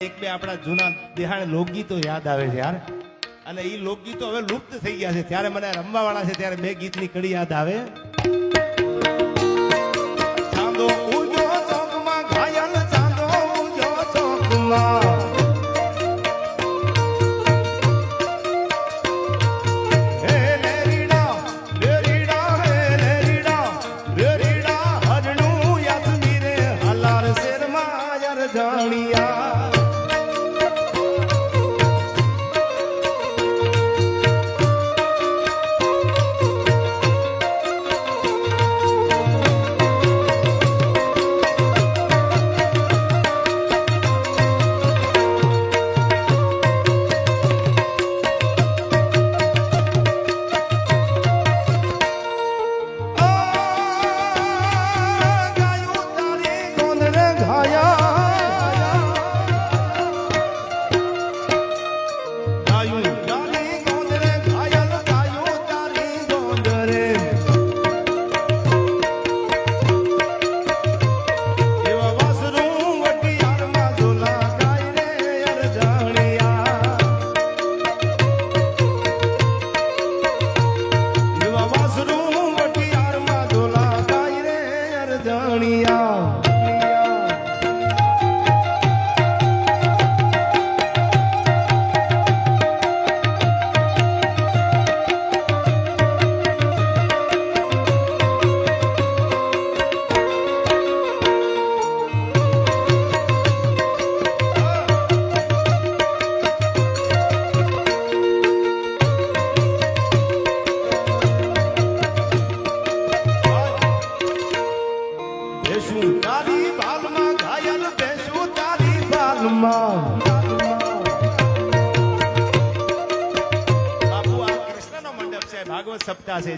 એક બે આપણા જૂના દેહાણ લોકગીતો યાદ આવે છે, યાર. અને એ લોકગીતો હવે લુપ્ત થઈ ગયા છે. ત્યારે મને રમવા વાળા છે, ત્યારે બે ગીતની કડી યાદ આવે.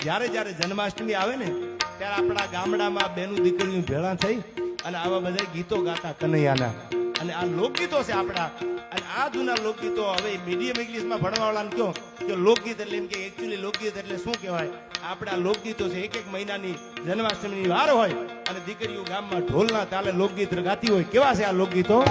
જ્યારે જ્યારે જન્માષ્ટમી આવે ને, ત્યારે આપણા ગામડામાં બેનું દીકરીઓ ભેળા થઈ અને આવા બધા ગીતો ગાતા કનૈયાના. અને આ લોકગીતો છે આપણા. અને આ જૂના લોકગીતો હવે મીડિયમ ઇંગ્લિશમાં ભણવાવાળાને કહો કે લોકગીત એટલે એમ કે એકચ્યુઅલી લોકગીત એટલે શું કહેવાય? આપણા લોકગીતો છે એક એક મહિનાની જન્માષ્ટમીની વાર હોય અને દીકરીઓ ગામમાં ઢોલના તાલે લોકગીત ગાતી હોય. કેવા છે આ લોકગીતો?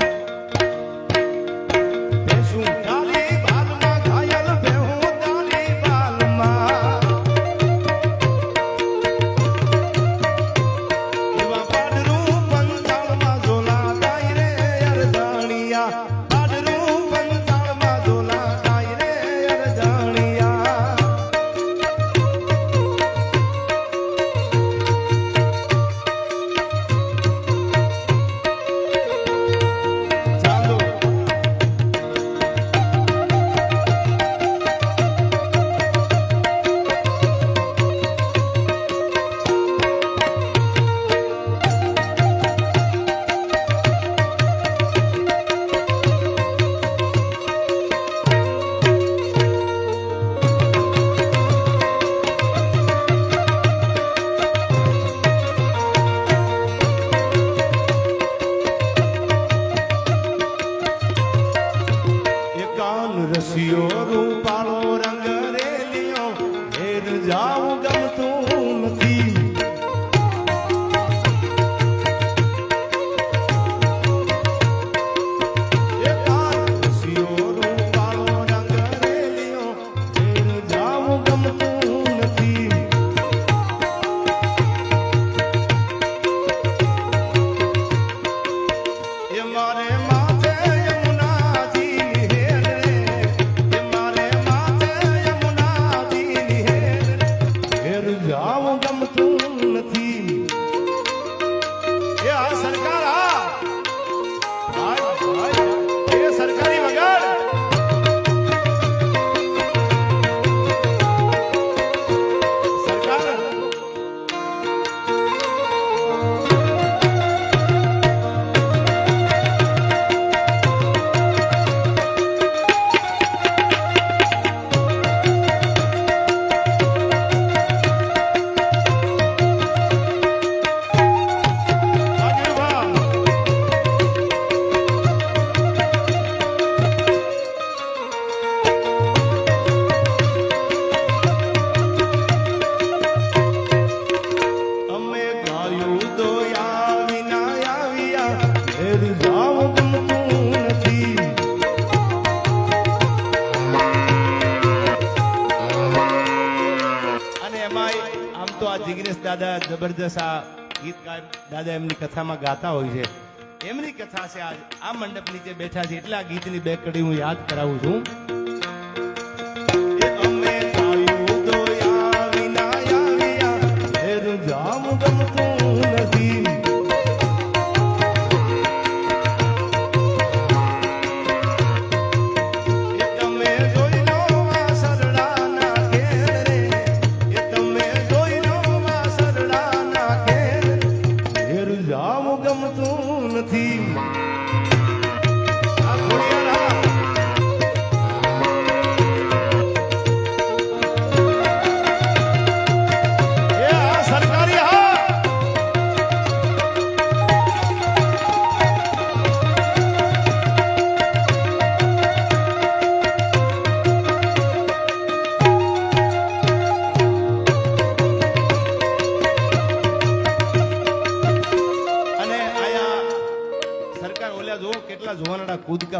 જબરદસ્ત આ ગીત દાદા એમની કથામાં ગાતા હોય છે. એમની કથા છે આજ. આ મંડપ નીચે બેઠા છે. એટલે ગીતની બે કડી હું યાદ કરાવું છું.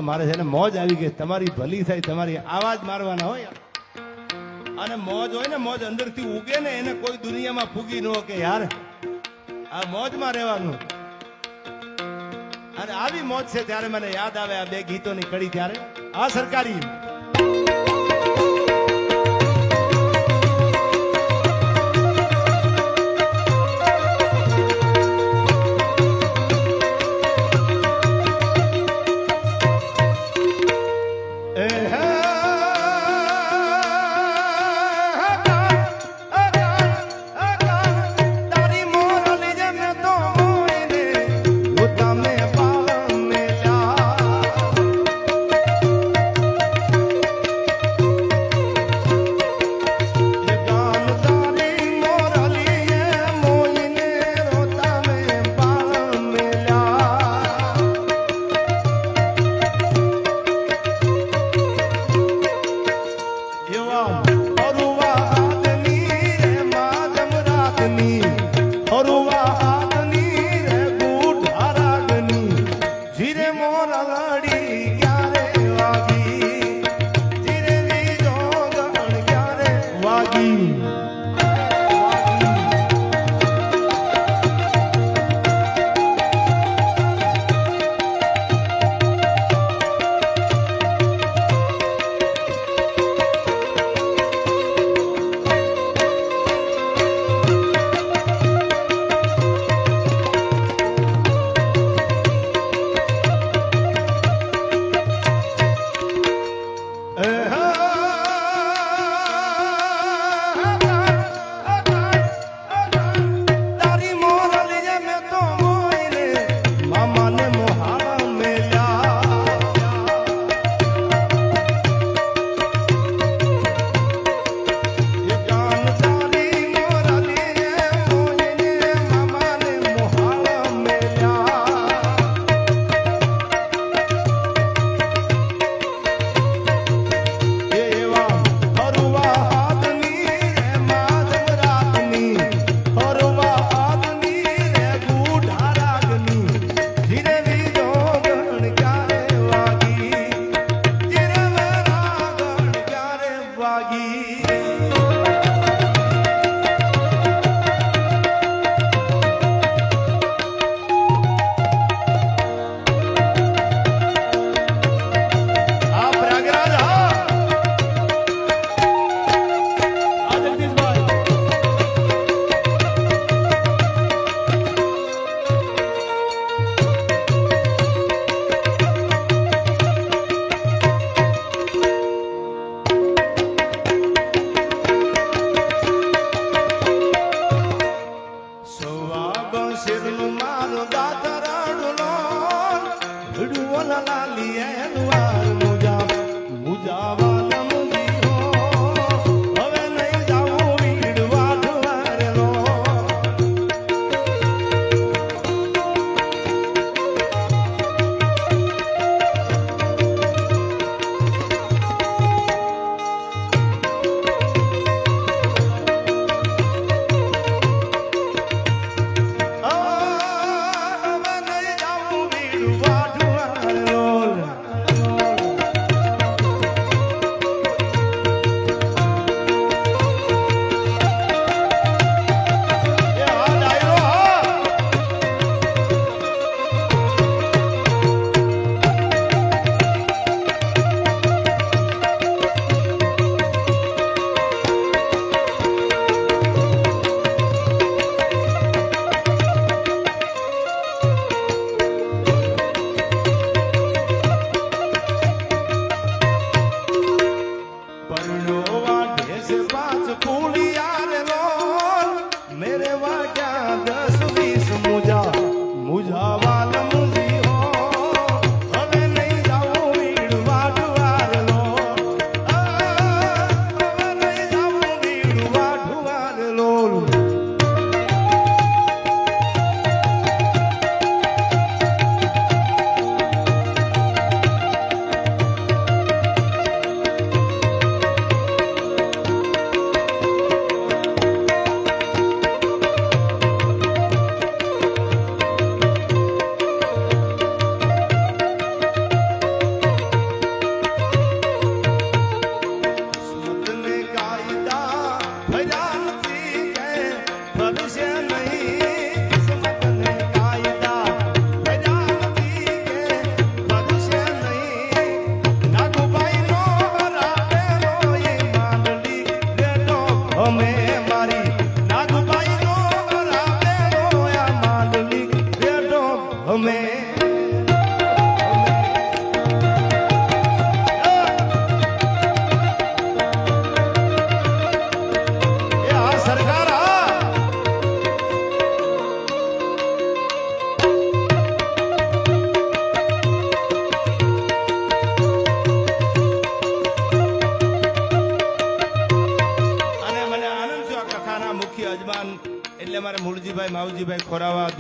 જોવાના મારે છે અને મોજ આવી ગઈ. તમારી ભલી થાય, તમારી આવાજ મારવાના હોય. અને મોજ હોય ને, મોજ અંદરથી ઉગે ને, એને કોઈ દુનિયામાં ફૂગી ન કે યાર. આ મોજમાં રહેવાનું. અને આવી મોજ છે, ત્યારે મને યાદ આવે આ બે ગીતોની કડી ત્યારે. આ સરકારી.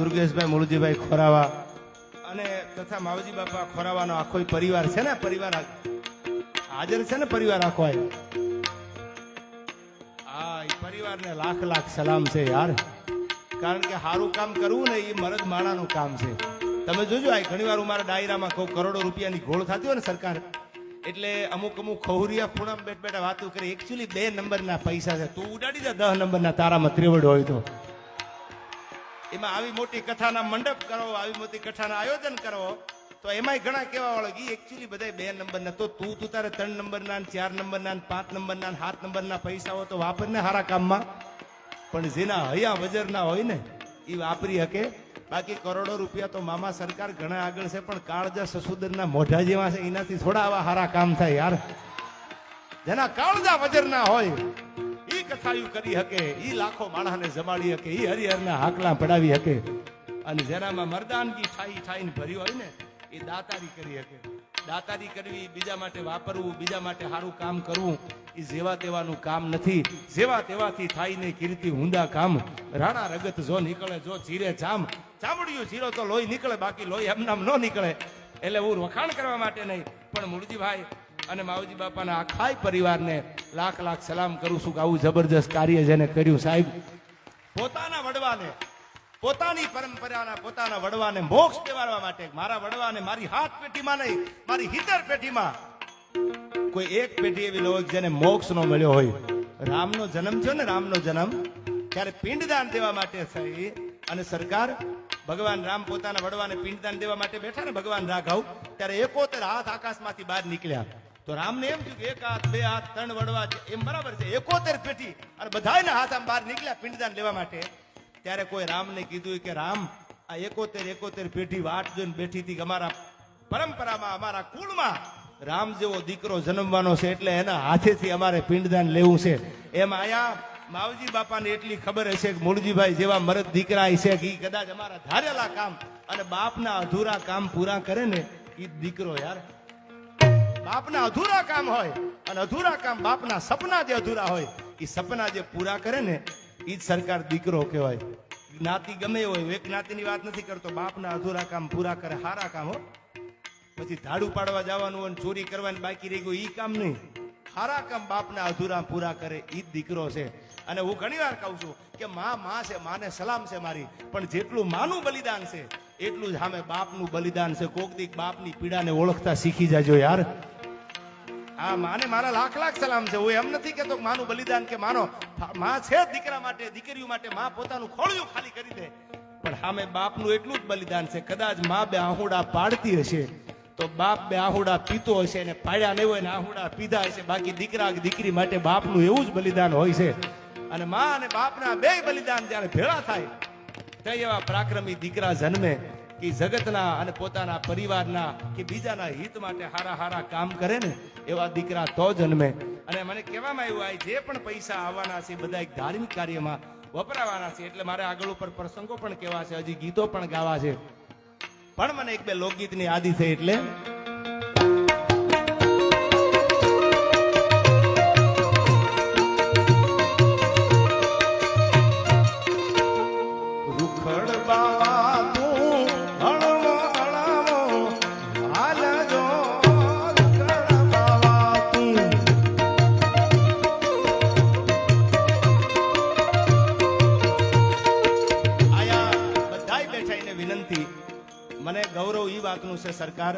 દુર્ગેશભાઈ મૂળજીભાઈ ખોરાવા અને તથા માવજી બાપા ખોરાવાનો આખો પરિવાર છે ને, પરિવાર હાજર છે ને પરિવાર આખો હા એ પરિવારને લાખ લાખ સલામ છે યાર. કારણ કે સારું કામ કરવું ને એ મરદ માણાનું કામ છે. તમે જોજો, આ ઘણીવાર મારા ડાયરામાં કહું કરોડો રૂપિયાની ગોળ થતી હોય ને સરકાર, એટલે અમુક અમુક ખહુરિયા ખૂણામાં બેઠ બેઠા વાતો કરે. એકચ્યુઅલી બે નંબરના પૈસા છે. તું ઉડાડી દે દસ નંબરના, તારામાં ત્રેવડ હોય તો. એમાં આવી મોટી કથાના મંડપ કરો, આવી મોટી કથાના આયોજન કરો, તો એમાંય ઘણા કેવા વાળો ગી. એકચ્યુઅલી બધા બે નંબરના. તો તું તું તારે ત્રણ નંબરના ચાર નંબરના પાંચ નંબરના સાત નંબરના પૈસા હોય તો વાપરને સારા કામમાં. પણ જેના હયા વજરના હોય ને એ વાપરી શકે. બાકી કરોડો રૂપિયા તો મામા સરકાર ઘણા આગળ છે, પણ કાળજા સસુદરના મોઢા જેવા છે. એનાથી થોડા આવા સારા કામ થાય યાર. જેના કાળજા વજરના હોય કથાયું કરી શકે એ લાખો માણસને જમાડી શકે એ હરિહરના હાકલા પડાવી શકે અને જેનામાં મરદાનગી ઠાઈ ઠાઈને ભરી હોય ને, એ દાતારી કરી શકે દાતારી કરવી, બીજા માટે વાપરવું, બીજા માટે સારું કામ કરવું એ જેવા તેવાનું કામ નથી. જેવા તેવાથી થાય ને કીર્તિ હુંદા કામ. રાણા રગત જો નીકળે, જો ચીરે જામ. ચામડિયું ચીરો તો લોહી નીકળે, બાકી લોહી એમનામ ન નીકળે. એટલે હું વખાણ કરવા માટે નહીં. પણ મૂળજીભાઈ અને માવજી બાપાના આખાય પરિવારને લાખ લાખ સલામ કરું છું કે આવું જબરજસ્ત કાર્ય જેને કર્યું સાહેબ. પોતાના વડવાને, પોતાની પરંપરાના પોતાના વડવાને મોક્ષ દેવાડવા માટે, મારા વડવાને મારી હાથ પેઢીમાં નહીં, મારી હિતર પેઢીમાં કોઈ એક પેઢી એવી લો જેને મોક્ષ નો મળ્યો હોય. રામનો જન્મ થયો ને રામનો જન્મ, ત્યારે પિંડદાન દેવા માટે થઈ અને સરકાર ભગવાન રામ પોતાના વડવાને પિંડદાન દેવા માટે બેઠા ને ભગવાન રાઘવ, ત્યારે એકોતેર હાથ આકાશમાંથી બહાર નીકળ્યા. તો રામને એમ થયું કે એક હાથ, બે હાથ, ત્રણ વડવા છે. એમ બરાબર છે. એકોતેર પેટી અને બધાયના હાથ આમ બહાર નીકળ્યા પિંડદાન લેવા માટે. ત્યારે કોઈ રામને કીધું કે રામ, આ એકોતેર એકોતેર પેઢી વાટ જોઈને બેઠી હતી અમારા પરંપરામાં, અમારા કુળમાં રામ જેવો દીકરો જન્મવાનો છે એટલે એના હાથેથી અમારે પિંડદાન લેવું છે. એમ આયા માવજી બાપાને એટલી ખબર હશે કે મૂળજીભાઈ જેવા મરદ દીકરા છે કે કદાચ અમારા ધારેલા કામ અને બાપના અધૂરા કામ પૂરા કરે ને એ દીકરો યાર. બાપના અધૂરા કામ હોય અને અધૂરા કામ બાપના સપના જે અધૂરા હોય એ સપના જે પૂરા કરે ને એ જ સરકાર દીકરો કહેવાય. જ્ઞાતિ ગમે હોય, એક જ્ઞાતિની વાત નથી કરતો, બાપના અધૂરા કામ પૂરા કરે સારા કામ હો. પછી ધાડુ પાડવા જવાનું હોય ચોરી કરવાની બાકી રહી ગયું એ કામ નહીં. સારા કામ બાપના અધૂરા પૂરા કરે એ જ દીકરો છે. અને હું ઘણી વાર કહું છું કે માં માં છે, માને સલામ છે મારી, પણ જેટલું માનું બલિદાન છે એટલું જ. સામે બાપનું બલિદાન છે. કોક દીક બાપની પીડાને ઓળખતા શીખી જાજો યાર. હા, માને મારા લાખ લાખ સલામ છે. હું એમ નથી કેતો માનું બલિદાન કે માનો. માં છે દીકરા માટે, દીકરીઓ માટે. માં પોતાનું ખોળિયું ખાલી કરી દે. પણ સામે બાપનું એટલું જ બલિદાન છે. કદાચમાં બે આહુડા પાડતી હશે, તો બાપ બે આહુડા પીતો હશે ને પાડ્યા નહીં હોય ને આહુડા પીધા હશે. બાકી દીકરા દીકરી માટે બાપનું એવું જ બલિદાન હોય છે. અને માં અને બાપના બે બલિદાન જ્યારે ભેળા થાય તે એવા પરાક્રમી દીકરા જન્મે કે જગતના અને પોતાના પરિવારના કે બીજાના હિત માટે હારા હારા કામ કરે ને, એવા દીકરા તો જન્મે. અને મને કહેવામાં આવ્યું, આ જે પણ પૈસા આવવાના છે, બધા એક ધાર્મિક કાર્યમાં વપરાવાના છે. એટલે મારે આગળ ઉપર પ્રસંગો પણ કહેવા છે, હજી ગીતો પણ ગાવા છે. પણ મને એક બે લોકગીતની આદિ થઈ એટલે મને ગૌરવ એ વાતનું છે સરકાર,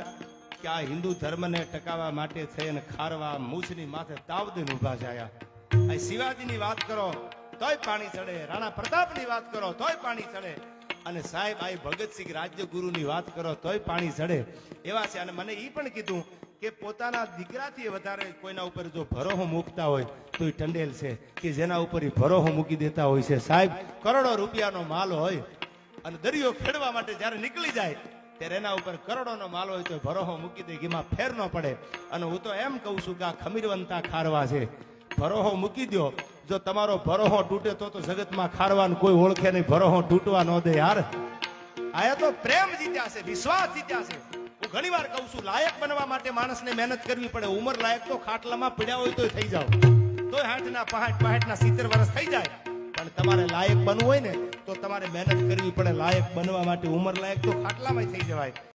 કે આ હિન્દુ ધર્મને ટકાવવા માટે થઈ અને ખારવા મૂછની માથે તાવદીન ઊભા જાયા. શિવાજીની વાત કરો, તોય પાણી ચડે. રાણા પ્રતાપની વાત કરો, તોય પાણી ચડે. અને સાહેબ, આ ભગતસિંહ રાજ્યગુરુની વાત કરો, તોય પાણી ચડે. એવા છે. અને મને એ પણ કીધું કે પોતાના દીકરાથી વધારે કોઈના ઉપર જો ભરોહો મૂકતા હોય, તો એ ટંડેલ છે. કે જેના ઉપર એ ભરોહો મૂકી દેતા હોય છે. સાહેબ, કરોડો રૂપિયાનો માલ હોય અને દરિયો ખેડવા માટે જ્યારે નીકળી જાય ત્યારે એના ઉપર કરોડોનો માલ હોય તો ભરોહો મૂકી દે એમાં ફેર ન પડે. અને હું તો એમ કહું છું કે આ ખમીરવંતા ખારવા છે. ભરોહો મૂકી દો જો તમારો ભરોહો તૂટે તો તો જગતમાં ખારવાનું કોઈ ઓળખે નહીં. ભરોહો તૂટવા ન દે યાર. આયા તો પ્રેમ જીત્યા છે, વિશ્વાસ જીત્યા છે. હું ઘણી વાર કહું છું, લાયક બનવા માટે માણસને મહેનત કરવી પડે. ઉંમર લાયક તો ખાટલામાં પીડ્યા હોય તો થઈ જાવ તોય હાઠના પહાટ ના સિત્તેર વર્ષ થઈ જાય. પણ તમારે લાયક બનવું હોય ને તો તમારે મહેનત કરવી પડે લાયક બનવા માટે ઉંમર લાયક તો ખાટલામાં થઈ જવાય.